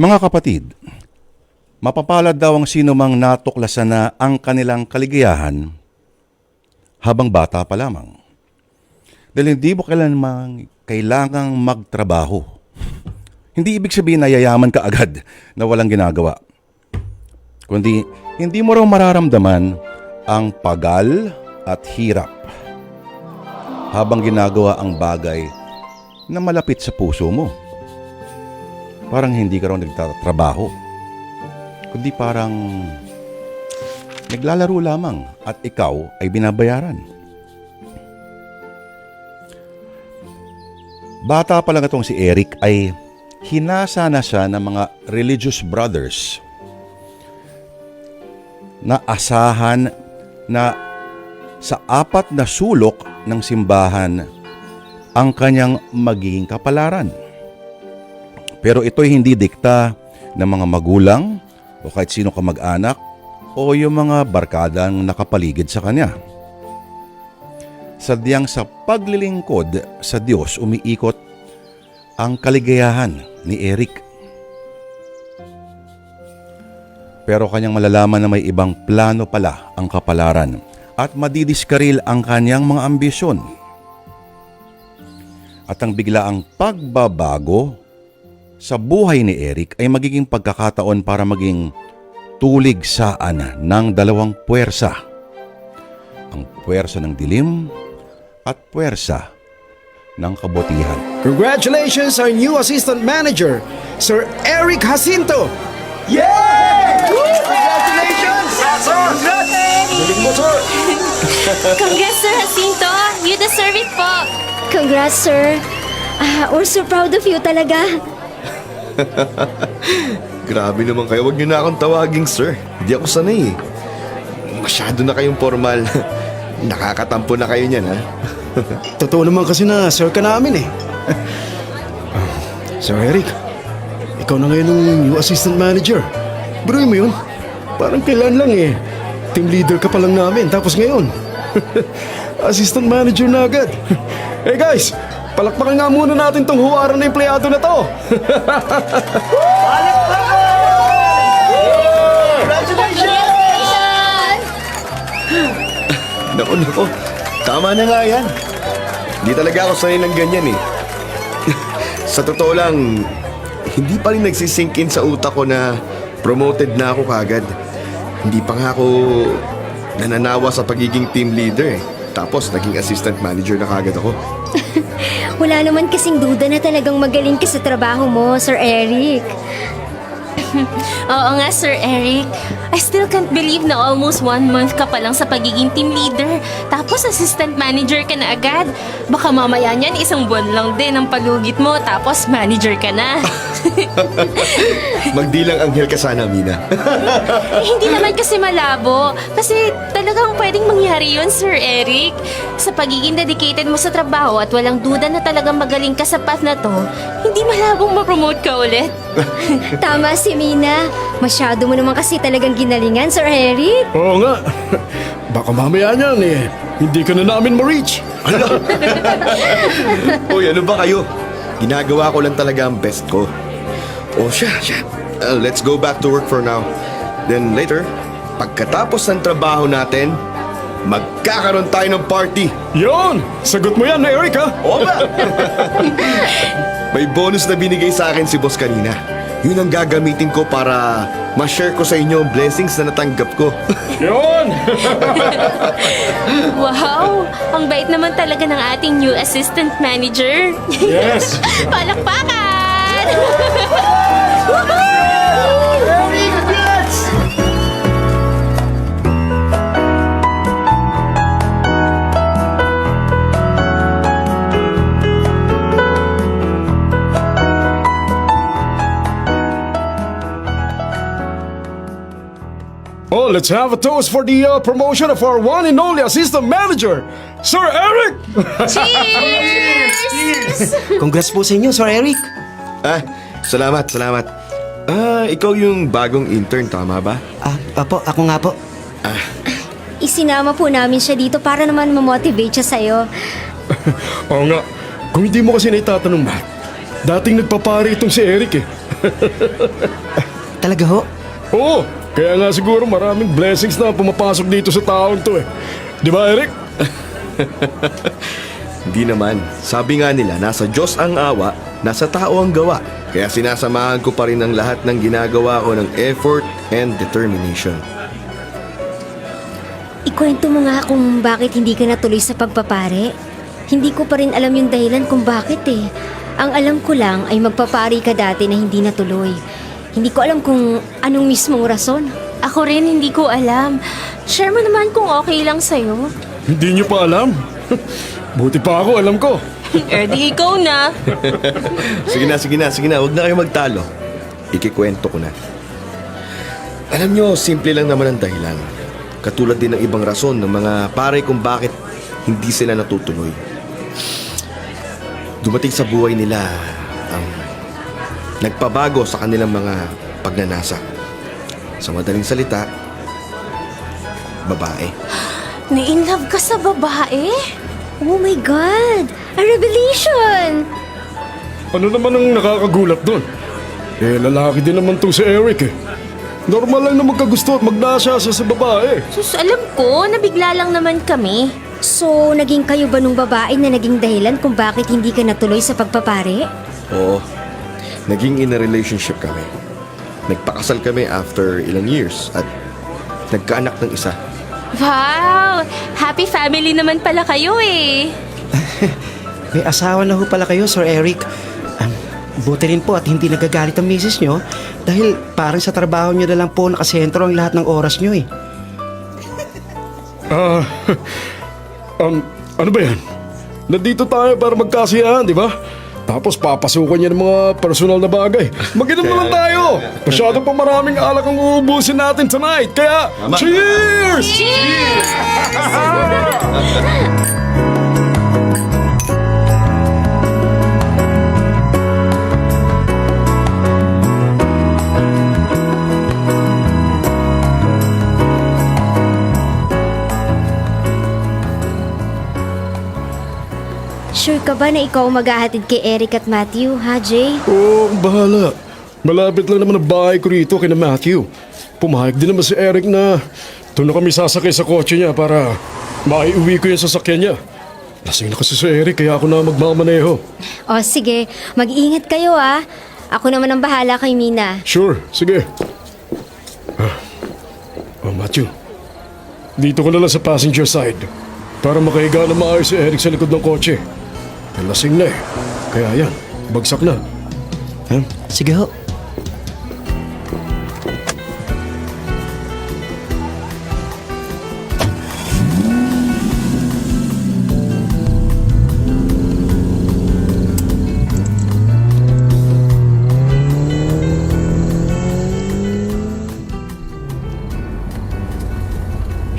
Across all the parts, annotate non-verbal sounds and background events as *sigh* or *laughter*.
Mga kapatid, mapapalad daw ang sino mang natuklasan na ang kanilang kaligayahan habang bata pa lamang. Dahil hindi mo kailanman kailangang magtrabaho. Hindi ibig sabihin na yayaman ka agad na walang ginagawa. Kundi hindi mo raw mararamdaman ang pagal at hirap habang ginagawa ang bagay na malapit sa puso mo. Parang hindi ka raw nagtatrabaho. Kundi parang naglalaro lamang at ikaw ay binabayaran. Bata pa lang itong si Eric ay hinasa na siya ng mga religious brothers na asahan na sa apat na sulok ng simbahan ang kanyang magiging kapalaran. Pero ito'y hindi dikta ng mga magulang o kahit sino ka mag-anak o yung mga barkadang nakapaligid sa kanya. Sadyang sa paglilingkod sa Diyos umiikot ang kaligayahan ni Eric. Pero kanyang malalaman na may ibang plano pala ang kapalaran at madidiskaril ang kanyang mga ambisyon. At ang biglaang pagbabago sa buhay ni Eric ay magiging pagkakataon para maging tulig saan ng dalawang puwersa. Ang puwersa ng dilim at puwersa ng kabutihan. Congratulations our new assistant manager, Sir Eric Jacinto! Yay! Congratulations! Congrats! Galing mo, sir! *laughs* Congrats, Sir Jacinto! You deserve it po! Congrats, sir. Ah, we're so proud of you talaga. *laughs* Grabe naman kayo. Huwag niyo na akong tawaging sir. Hindi ako sanay eh. Masyado na kayong formal. *laughs* Nakakatampo na kayo niyan ha. *laughs* Totoo naman kasi na sir ka namin eh. Ah, Sir Eric, ikaw na ngayon ang new assistant manager. Bro mo yun? Parang kailan lang eh. Team leader ka pa lang namin, tapos ngayon. assistant manager na agad. hey guys, palakpakan nga muna natin tong huwaran na empleyado na to. Naku, naku. Tama na nga yan. Hindi talaga ako sanay ng ganyan eh. *laughs* sa totoo lang, hindi pa rin nagsisinkin sa utak ko na promoted na ako kagad. Hindi pa nga ako nananawa sa pagiging team leader eh. Tapos naging assistant manager na kagad ako. *laughs* Wala naman kasing duda na talagang magaling ka sa trabaho mo, Sir Eric. *laughs* Oo nga, Sir Eric. I still can't believe na almost one month ka pa lang sa pagiging team leader. Tapos assistant manager ka na agad. Baka mamaya niyan isang buwan lang din ang palugit mo. Tapos manager ka na. *laughs* *laughs* Magdilang anghel ka sana, Mina. *laughs* Eh, hindi naman kasi malabo. Kasi talagang pwedeng mangyari yun, Sir Eric. Sa pagiging dedicated mo sa trabaho at walang duda na talagang magaling ka sa path na to, hindi malabong ma-promote ka ulit. *laughs* Tama si Mina. Masyado mo naman kasi talagang ginalingan, Sir Eric. Oo nga. Baka mamaya niyan eh. Hindi ka na namin ma-reach. Uy, ano ba kayo? Ginagawa ko lang talaga ang best ko. O siya, siya. Uh, let's go back to work for now. Then later, pagkatapos ng trabaho natin, magkakaroon tayo ng party. Yon! Sagot mo yan na Eric ha? Oo ba? May bonus na binigay sa akin si boss kanina. Yun ang gagamitin ko para ma-share ko sa inyo ang blessings na natanggap ko. Yon! *laughs* Wow! Ang bait naman talaga ng ating new assistant manager. Yes! *laughs* Palakpakan! *laughs* Let's have a toast for the uh, promotion of our one and only assistant manager, Sir Eric! *laughs* Congrats po sa inyo, Sir Eric. ah, salamat, salamat. Ah, ikaw yung bagong intern, tama ba? Ah, apo, ako nga po. Isinama po namin siya dito para naman mamotivate siya sa'yo. *laughs* Oo nga, kung hindi mo kasi naitatanong ba, dating nagpapare itong si Eric eh. *laughs* Talaga ho? Oo, kaya nga siguro maraming blessings na pumapasok dito sa taon to eh. Di ba Eric? *laughs* Hindi naman. Sabi nga nila, nasa Diyos ang awa, nasa tao ang gawa. Kaya sinasamahan ko pa rin ang lahat ng ginagawa ko ng effort and determination. Ikwento mo nga kung bakit hindi ka natuloy sa pagpapare. Hindi ko pa rin alam yung dahilan kung bakit eh. Ang alam ko lang ay magpapari ka dati na hindi natuloy. Hindi ko alam kung anong mismong rason. Ako rin hindi ko alam. Share mo naman kung okay lang sa'yo. Hindi niyo pa alam? *laughs* Buti pa ako, alam ko. *laughs* eh di ikaw na. *laughs* Sige na, sige na, sige na. Huwag na kayo magtalo. Ikikwento ko na. Alam nyo, simple lang naman ang dahilan. Katulad din ng ibang rason ng mga pare kung bakit hindi sila natutuloy. Dumating sa buhay nila nagpabago sa kanilang mga pagnanasa. Sa madaling salita, babae. *gasps* Na-in love ka sa babae? Oh my God! A revelation! Ano naman ang nakakagulat doon? Eh, lalaki din naman to si Eric eh. Normal lang na magkagusto at magnasya siya sa babae. Sus, alam ko, nabigla lang naman kami. So, naging kayo ba nung babae na naging dahilan kung bakit hindi ka natuloy sa pagpapare? Oo. Naging in a relationship kami. Nagpakasal kami after ilang years at nagkaanak ng isa. Wow! Happy family naman pala kayo eh. *laughs* May asawa na ho pala kayo, Sir Eric. Um, buti rin po at hindi nagagalit ang misis nyo dahil parang sa trabaho nyo na lang po nakasentro ang lahat ng oras nyo eh. *laughs* Ah, *laughs* um, ano ba yan? Nandito tayo para magkasiyahan, di ba? Tapos papasukan niya ng mga personal na bagay. Mag-inom naman tayo! Masyado pa maraming alak ang uubusin natin tonight. Kaya, cheers! *laughs* Sure ka ba na ikaw maghahatid kay Eric at Matthew, ha Jay? Oo, oh, bahala. Malapit lang naman ang bahay ko rito kina Matthew. Pumayag din naman si Eric na doon na kami sasakay sa kotse niya para maiuwi ko yung sasakyan niya. Lasing na kasi si Eric kaya ako na magmamaneho. O sige, mag-iingat kayo ah. Ako naman ang bahala kay Mina. Sure, sige. Ah. Oh, Matthew. Dito ko na lang sa passenger side para makahiga na maayos si Eric sa likod ng kotse. Lasing na eh. Kaya yan, bagsak na. Hmm? Sige ho.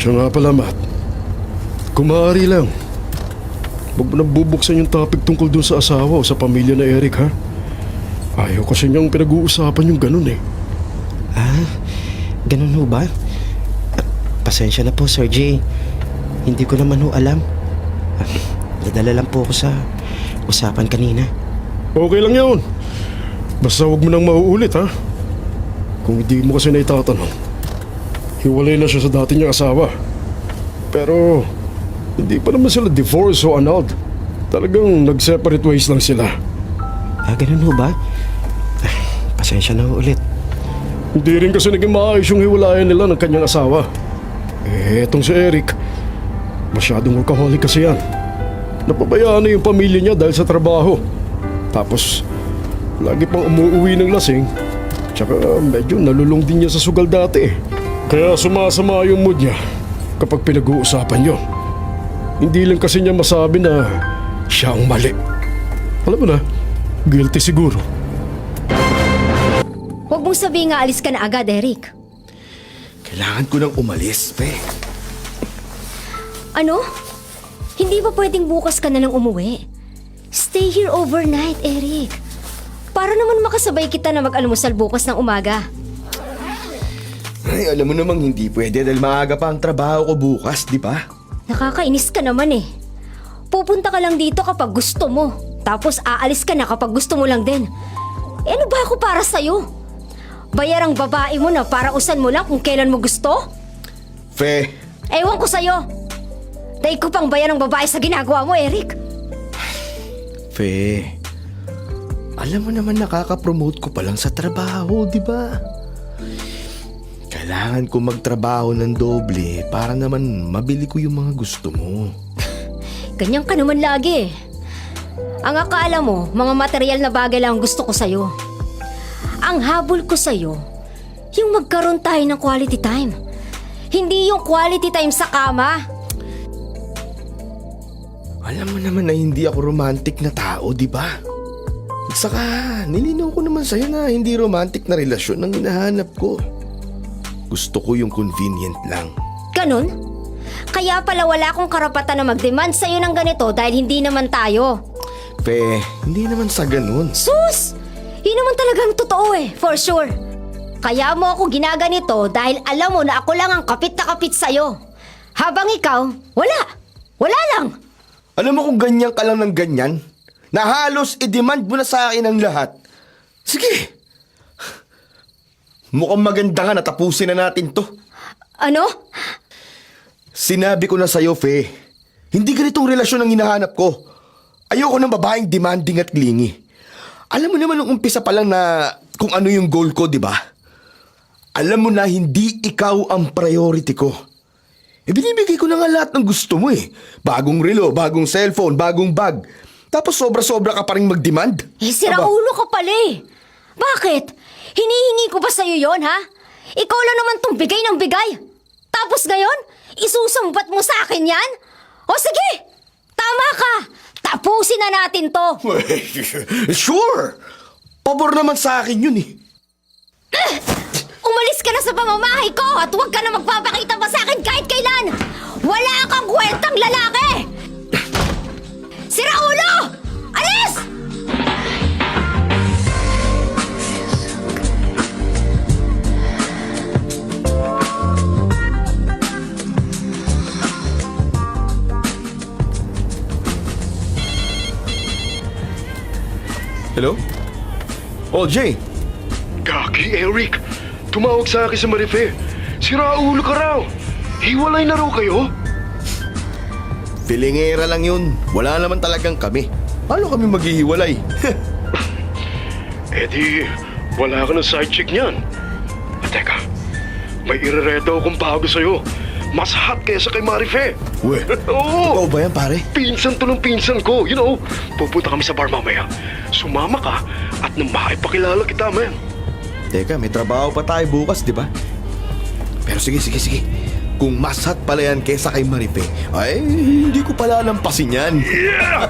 Siya nga pala, Matt. Kung maaari lang, huwag mo nang bubuksan yung topic tungkol dun sa asawa o sa pamilya na Eric, ha? Ayaw kasi niyang pinag-uusapan yung ganun eh. Ah, ganun ho ba? Ah, Pasensya na po, Sir J. Hindi ko naman ho alam. Ah, Nadala lang po ako sa usapan kanina. Okay lang yun. Basta huwag mo nang mauulit, ha? Kung hindi mo kasi naitatanong, hiwalay na siya sa dati niyang asawa. Pero, hindi pa naman sila divorce o annulled. Talagang nag-separate ways lang sila. Ah, ganun ho ba? Ah, Pasensya na ho ulit. Hindi rin kasi naging maayos yung hiwalayan nila ng kanyang asawa. Eh, etong si Eric, masyadong workaholic kasi yan. Napabayaan na yung pamilya niya dahil sa trabaho. Tapos, lagi pang umuwi ng lasing. Tsaka medyo nalulung din niya sa sugal dati eh. Kaya sumasama yung mood niya kapag pinag-uusapan yon. Hindi lang kasi niya masabi na siya ang mali. Alam mo na, guilty siguro. Huwag mong sabihin nga alis ka na agad, Eric. Kailangan ko nang umalis, pe. Ano? Hindi ba pwedeng bukas ka na lang umuwi? Stay here overnight, Eric. Para naman makasabay kita na mag-almusal bukas ng umaga. Ay, alam mo namang hindi pwede dahil maaga pa ang trabaho ko bukas, di ba? Nakakainis ka naman eh. Pupunta ka lang dito kapag gusto mo. Tapos aalis ka na kapag gusto mo lang din. Eh, ano ba ako para sa'yo? Bayarang babae mo na para usan mo lang kung kailan mo gusto? Fe, Ewan ko sa'yo. Dahil ko pang bayarang babae sa ginagawa mo, Eric. Fe, alam mo naman nakaka-promote ko pa lang sa trabaho, di ba? Kailangan ko magtrabaho ng doble para naman mabili ko yung mga gusto mo. *laughs* Ganyan ka naman lagi. Ang akala mo, mga material na bagay lang ang gusto ko sa'yo. Ang habol ko sa'yo, yung magkaroon tayo ng quality time. Hindi yung quality time sa kama. Alam mo naman na hindi ako romantic na tao, di ba? At saka, nilinaw ko naman sa'yo na hindi romantic na relasyon ang hinahanap ko. Gusto ko yung convenient lang. Ganon? Kaya pala wala akong karapatan na mag-demand sa'yo ng ganito dahil hindi naman tayo. Fe, hindi naman sa ganun. Sus! Yun naman talagang totoo eh, for sure. Kaya mo ako ginaganito dahil alam mo na ako lang ang kapit na kapit sa'yo. Habang ikaw, wala. Wala lang. Alam mo kung ganyan ka lang ng ganyan, na halos i-demand mo na sa akin ang lahat. Sige. Mukhang maganda nga natapusin na natin to. Ano? Sinabi ko na sa'yo, Fe. Hindi ganitong relasyon ang hinahanap ko. Ayoko ng babaeng demanding at clingy. Alam mo naman nung umpisa pa lang na kung ano yung goal ko, di ba? Alam mo na hindi ikaw ang priority ko. Eh binibigay ko na nga lahat ng gusto mo eh. Bagong relo, bagong cellphone, bagong bag. Tapos sobra-sobra ka pa rin mag-demand? Eh, sira Aba, ulo ka pala eh. Bakit? Hinihingi ko ba sa'yo yon ha? Ikaw lang naman tong bigay ng bigay. Tapos ngayon, isusumbat mo sa akin yan? O sige, tama ka. Tapusin na natin to. *laughs* sure! Pabor naman sa akin yun eh. Umalis ka na sa pamamahay ko at huwag ka na magpapakita pa Jay. Gagi, Eric. Tumawag sa akin sa Marife. Sira ulo ka raw. Hiwalay na raw kayo? Filingera lang yun. Wala naman talagang kami. Paano kami maghihiwalay? *laughs* Eh di, wala ka ng side chick niyan. At teka, may irereto akong bago sa'yo. Mas hot kaysa kay Marife. Weh, *laughs* Oo! ikaw ba yan pare? Pinsan to ng pinsan ko. You know, pupunta kami sa bar mamaya. Sumama ka at nang makipakilala kita, man. Teka, may trabaho pa tayo bukas, di ba? Pero sige, sige, sige. Kung mas hot pala yan kesa kay Marife, ay hindi ko pala lampasin yan. Yeah!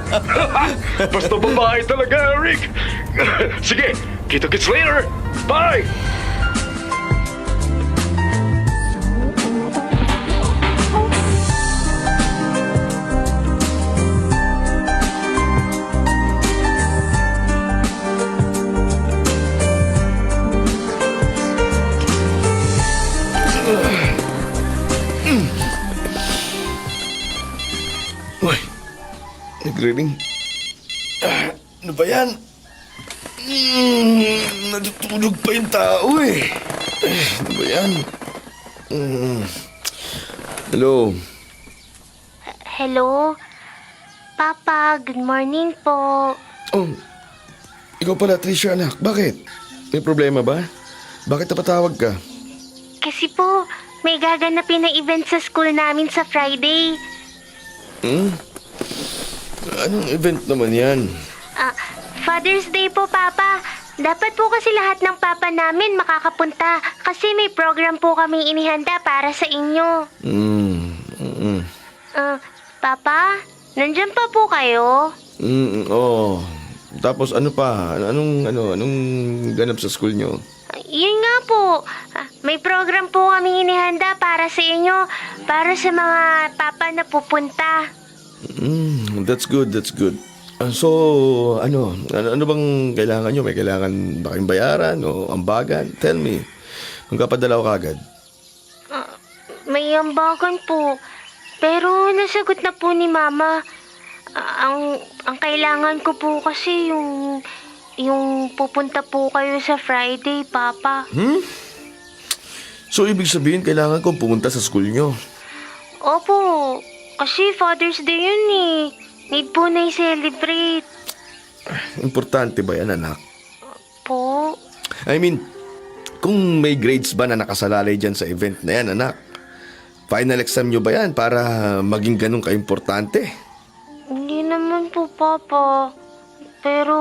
*laughs* Basta babae talaga, Eric. *laughs* Sige, kita-kits later. Bye! Nagre-ring. Ah, ano ba yan? Mm, natutulog pa yung tao eh. Eh, Ano ba yan? Mm. Hello? Hello? Papa, good morning po. Oh, ikaw pala, Tricia, anak. Bakit? May problema ba? Bakit napatawag ka? Kasi po, may gaganapin na event sa school namin sa Friday. Hmm? Anong event naman yan? Ah, Father's Day po, Papa. Dapat po kasi lahat ng papa namin makakapunta kasi may program po kami inihanda para sa inyo. Hmm, mm, Ah, Papa, nandyan pa po kayo? mm, oh. Tapos ano pa? Anong, ano, anong ganap sa school nyo? Ah, Yun nga po. Ah, May program po kami inihanda para sa inyo, para sa mga papa na pupunta. Mm, that's good, that's good. Ah, so, ano, ano, ano bang kailangan nyo? May kailangan ba kayong bayaran o ambagan? Tell me. Magkapadala ko kagad. May ambagan po. Pero nasagot na po ni Mama. Ah, ang, ang kailangan ko po kasi yung, yung pupunta po kayo sa Friday, Papa. So, ibig sabihin, kailangan kong pumunta sa school nyo. Opo, kasi Father's Day yun eh. Need po na i-celebrate. Importante ba yan, anak? Po? I mean, kung may grades ba na nakasalalay dyan sa event na yan, anak? Final exam nyo ba yan para maging ganun ka-importante? Hindi naman po, Papa. Pero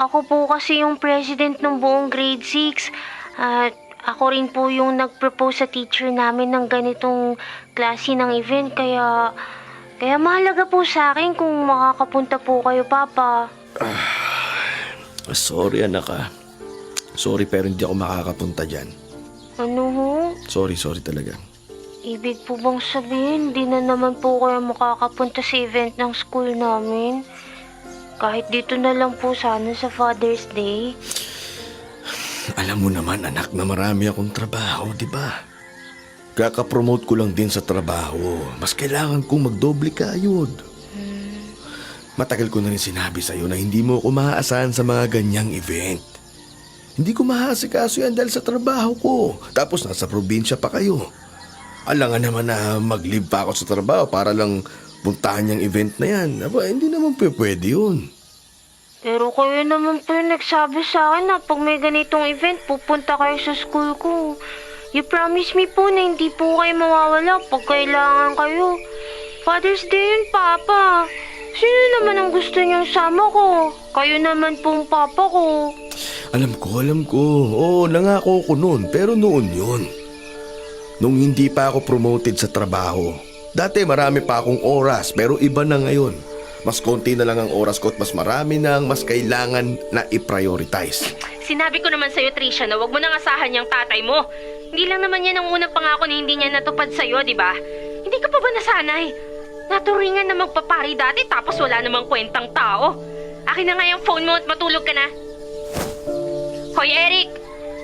ako po kasi yung president ng buong grade 6. At ako rin po yung nag-propose sa teacher namin ng ganitong klase ng event. Kaya, kaya mahalaga po sa akin kung makakapunta po kayo, Papa. Sorry, anak ah. Sorry pero hindi ako makakapunta dyan. Ano ho? Sorry, sorry talaga. Ibig po bang sabihin, di na naman po kayo makakapunta sa event ng school namin? Kahit dito na lang po sana sa Father's Day. Alam mo naman, anak, na marami akong trabaho, di ba? Kaka-promote ko lang din sa trabaho. Mas kailangan kong magdoble kayod. Matagal ko na rin sinabi sa'yo na hindi mo ako maaasahan sa mga ganyang event. Hindi ko mahaasikaso yan dahil sa trabaho ko. Tapos nasa probinsya pa kayo. Alangan naman na mag-leave pa ako sa trabaho para lang puntahan yung event na yan. Aba, hindi naman pwede yun. Pero kayo naman po yung nagsabi sa akin na pag may ganitong event, pupunta kayo sa school ko. You promise me po na hindi po kayo mawawala pag kailangan kayo. Father's Day yun, Papa. Sino naman ang gusto niyang sama ko? Kayo naman pong papa ko. Alam ko, alam ko. Oo, nangako ko noon. Pero noon yun. Nung hindi pa ako promoted sa trabaho. Dati marami pa akong oras pero iba na ngayon. Mas konti na lang ang oras ko at mas marami na ang mas kailangan na i-prioritize. Sinabi ko naman sa'yo, Trisha, na huwag mo nang asahan yung tatay mo. Hindi lang naman yan ang unang pangako na hindi niya natupad sa'yo, di ba? Hindi ka pa ba nasanay? Naturingan na magpapari dati tapos wala namang kwentang tao. Akin na nga yung phone mo at matulog ka na. Hoy, Eric!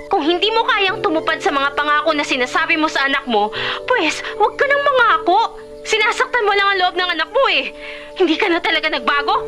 Kung hindi mo kayang tumupad sa mga pangako na sinasabi mo sa anak mo, pues, huwag ka nang mangako. Sinasaktan mo lang ang loob ng anak mo eh. Hindi ka na talaga nagbago?